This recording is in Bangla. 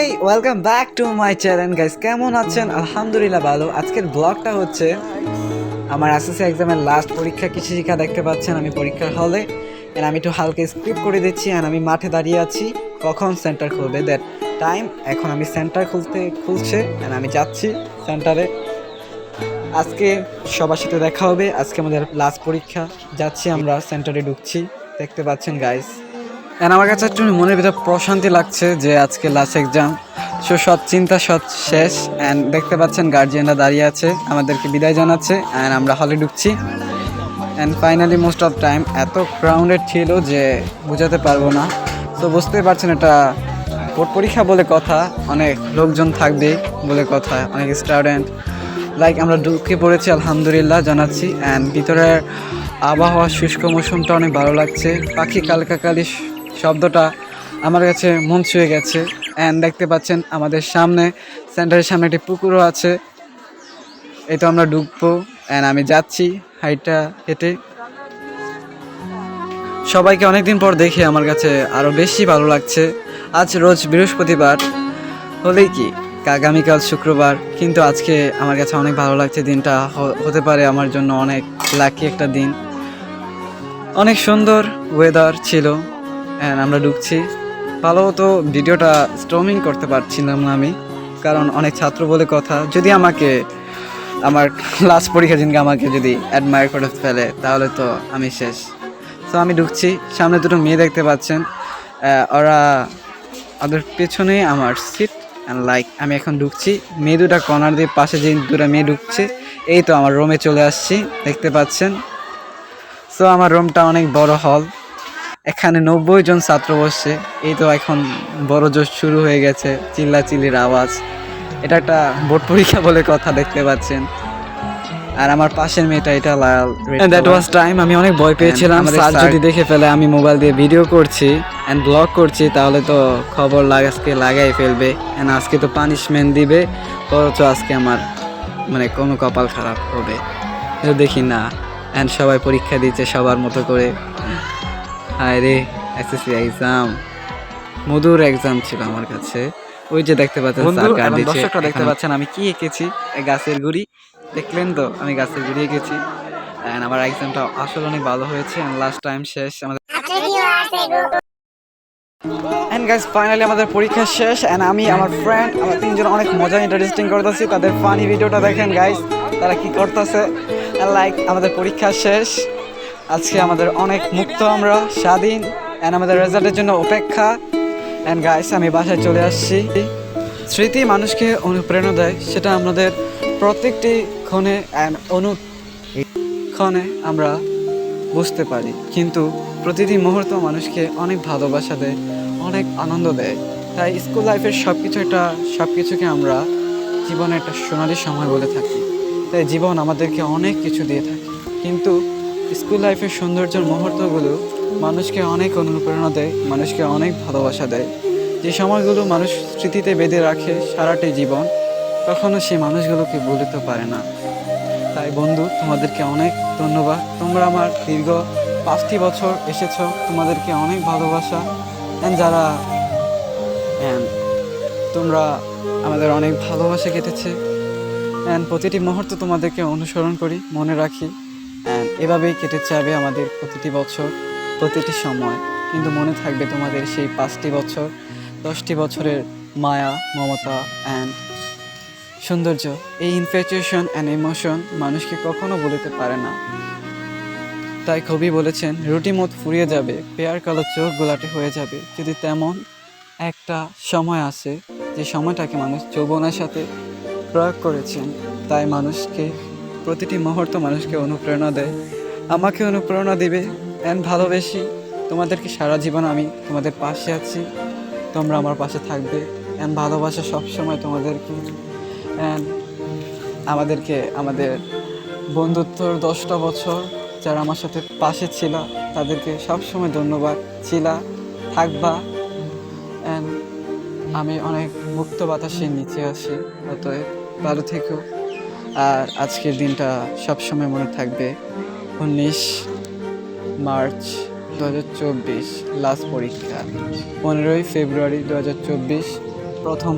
Hey welcome back to my channel guys কেমন আছেন? আলহামদুলিল্লাহ ভালো। আজকের ব্লগটা হচ্ছে, আমার এসএসসি এক্সামের লাস্ট পরীক্ষা কিছু শিক্ষা দেখতে পাচ্ছেন আমি পরীক্ষার হলে এন্ড আমি একটু হালকা স্কিপ করে দিচ্ছি অ্যান্ড আমি মাঠে দাঁড়িয়ে আছি। কখন সেন্টার খুলবে? দ্যাট টাইম এখন আমি সেন্টার খুলতে, খুলছে অ্যান্ড আমি যাচ্ছি সেন্টারে আজকে সবার সাথে দেখা হবে। আজকে আমাদের লাস্ট পরীক্ষা। যাচ্ছি আমরা সেন্টারে ঢুকছি। দেখতে পাচ্ছেন গাইস এন্ড আমার কাছে একটু মনের ভিতরে প্রশান্তি লাগছে যে আজকে লাস্ট এক্সাম সো সব চিন্তা সব শেষ। অ্যান্ড দেখতে পাচ্ছেন গার্জিয়ানরা দাঁড়িয়ে আছে। আমাদেরকে বিদায় জানাচ্ছে। অ্যান্ড আমরা হলে ঢুকছি। And finally most of time এত ক্রাউডেড ছিল যে বোঝাতে পারব না। তো বুঝতেই পারছেন, এটা বোর্ড পরীক্ষা বলে কথা। অনেক লোকজন থাকবে বলে কথা। অনেক স্টুডেন্ট লাইক আমরা ঢুকে পড়েছি, আলহামদুলিল্লাহ জানাচ্ছি। অ্যান্ড ভিতরের আবহাওয়া, শুষ্ক মৌসুমটা অনেক ভালো লাগছে। পাখি কালকাকালি শব্দটা আমার কাছে মন ছুঁয়ে গেছে। অ্যান্ড দেখতে পাচ্ছেন আমাদের সামনে সেন্টারের সামনে একটি পুকুরও আছে। এই তো আমরা ঢুকবো অ্যান্ড আমি যাচ্ছি হাইটটা হেঁটে। সবাইকে অনেকদিন পর দেখে আমার কাছে আরও বেশি ভালো লাগছে। আজ রোজ বৃহস্পতিবার, হলেই কি? আগামীকাল শুক্রবার, কিন্তু আজকে আমার কাছে অনেক ভালো লাগছে দিনটা। হতে পারে আমার জন্য অনেক লাকি একটা দিন। অনেক সুন্দর ওয়েদার ছিল। অ্যান্ড আমরা ঢুকছি। ভালো তো ভিডিওটা স্ট্রমিং করতে পারছিলাম না আমি, কারণ অনেক ছাত্র বলে কথা। যদি আমাকে, আমার লাস্ট পরীক্ষা দিনকে আমাকে যদি অ্যাডমায়ার করে ফেলে, তাহলে তো আমি শেষ। তো আমি ঢুকছি, সামনে দুটো মেয়ে দেখতে পাচ্ছেন। ওরা ওদের পেছনে আমার সিট অ্যান্ড লাইক আমি এখন ঢুকছি। মেয়ে দুটা কর্নার দিয়ে পাশে যে দুটো মেয়ে ঢুকছে, এই তো আমার রুমে চলে আসছি, দেখতে পাচ্ছেন। সো আমার রুমটা অনেক বড় হল এখানে নব্বই জন ছাত্র বসছে। এই তো এখন বড় জোশ শুরু হয়ে গেছে চিল্লা চিল্লির আওয়াজ। এটা একটা বোর্ড পরীক্ষা বলে কথা দেখতে পাচ্ছেন। আর আমার পাশের মেয়েটা এটা লাল দ্যাট ওয়াজ টাইম আমি অনেক ভয় পেয়েছিলাম। স্যার যদি দেখে ফেলে আমি মোবাইল দিয়ে ভিডিও করছি অ্যান্ড ব্লগ করছি তাহলে তো খবর লাগ আজকে লাগাই ফেলবে। অ্যান্ড আজকে তো পানিশমেন্ট দিবে বরঞ্চ আজকে আমার মানে কোনো কপাল খারাপ হবে। দেখি না। অ্যান্ড সবাই পরীক্ষা দিচ্ছে সবার মতো করে। হায় রে এসএসসি এক্সাম মধুর এক্সাম ছিল আমার কাছে। ওই যে দেখতে পাচ্ছেন স্যার কার্ড দিচ্ছে দর্শকরা দেখতে পাচ্ছেন আমি কি এঁকেছি? এই গাছের গুড়ি। দেখলেন তো আমি গাছের গুড়ি এঁকেছি। অ্যান্ড আমার এক্সামটা আসলে অনেক ভালো হয়েছে। অ্যান্ড লাস্ট টাইম শেষ আমাদের এন্ড গাইস ফাইনালি আমাদের পরীক্ষা শেষ। এন্ড আমি আমার ফ্রেন্ড আমার তিনজন অনেক মজা ইন্টারেস্টিং করতেছি। তাদের ফানি ভিডিওটা দেখেন গাইস তারা কি করতেছে? লাইক আমাদের পরীক্ষা শেষ। আজকে আমাদের অনেক মুক্ত আমরা, স্বাধীন এন্ড আমাদের রেজাল্টের জন্য অপেক্ষা। এন্ড গাইস আমি বাসায় চলে আসছি। স্মৃতি মানুষকে অনুপ্রেরণা দেয়, সেটা আমাদের প্রত্যেকটি ক্ষণে অ্যান্ড অনু ক্ষণে আমরা বুঝতে পারি। কিন্তু প্রতিটি মুহূর্ত মানুষকে অনেক ভালোবাসা দেয়, অনেক আনন্দ দেয়। তাই স্কুল লাইফের সব কিছু একটা সব কিছুকে আমরা জীবনে একটা সোনালি সময় বলে থাকি। তাই জীবন আমাদেরকে অনেক কিছু দিয়ে থাকে। কিন্তু স্কুল লাইফের সৌন্দর্যের মুহূর্তগুলো মানুষকে অনেক অনুপ্রেরণা দেয়, মানুষকে অনেক ভালোবাসা দেয়। যে সময়গুলো মানুষ স্মৃতিতে বেঁধে রাখে সারাটি জীবন, কখনো সে মানুষগুলোকে ভুলতে পারে না। তাই বন্ধু, তোমাদেরকে অনেক ধন্যবাদ। তোমরা আমার দীর্ঘ পাঁচটি বছর এসেছ। তোমাদেরকে অনেক ভালোবাসা। অ্যান্ড যারা অ্যান্ড তোমরা আমাদের অনেক ভালোবাসা কেটেছে। অ্যান্ড প্রতিটি মুহূর্ত তোমাদেরকে অনুসরণ করি, মনে রাখি। এভাবেই কেটে যাবে আমাদের প্রতিটি বছর, প্রতিটি সময়। কিন্তু মনে থাকবে তোমাদের সেই পাঁচটি বছর, দশটি বছরের মায়া, মমতা অ্যান্ড সৌন্দর্য। এই ইনফ্যাচুয়েশন অ্যান্ড ইমোশন মানুষকে কখনো বলতে পারে না। তাই কবি বলেছেন, রুটি মত ফুরিয়ে যাবে, পেয়ার কালো চোখ গোলাটে হয়ে যাবে। যদি তেমন একটা সময় আছে যে সময়টাকে মানুষ যৌবনের সাথে প্রয়োগ করেছেন, তাই মানুষকে প্রতিটি মুহূর্ত মানুষকে অনুপ্রেরণা দেয়। আমাকে অনুপ্রেরণা দিবে অ্যান্ড ভালোবেসি। তোমাদেরকে সারা জীবন আমি তোমাদের পাশে আছি। তোমরা আমার পাশে থাকবে অ্যান্ড ভালোবাসা সবসময় তোমাদেরকে। অ্যান্ড আমাদেরকে, আমাদের বন্ধুত্বর দশটা বছর যারা আমার সাথে পাশে ছিল, তাদেরকে সবসময় ধন্যবাদ। ছিলা, থাকবা অ্যান্ড আমি অনেক মুক্ত বাতাসের নিচে আসি অতএব ভালো থেকো। আর আজকের দিনটা সবসময় মনে থাকবে উনিশ মার্চ দু হাজার চব্বিশ লাস্ট পরীক্ষা। পনেরোই ফেব্রুয়ারি দু হাজার চব্বিশ, প্রথম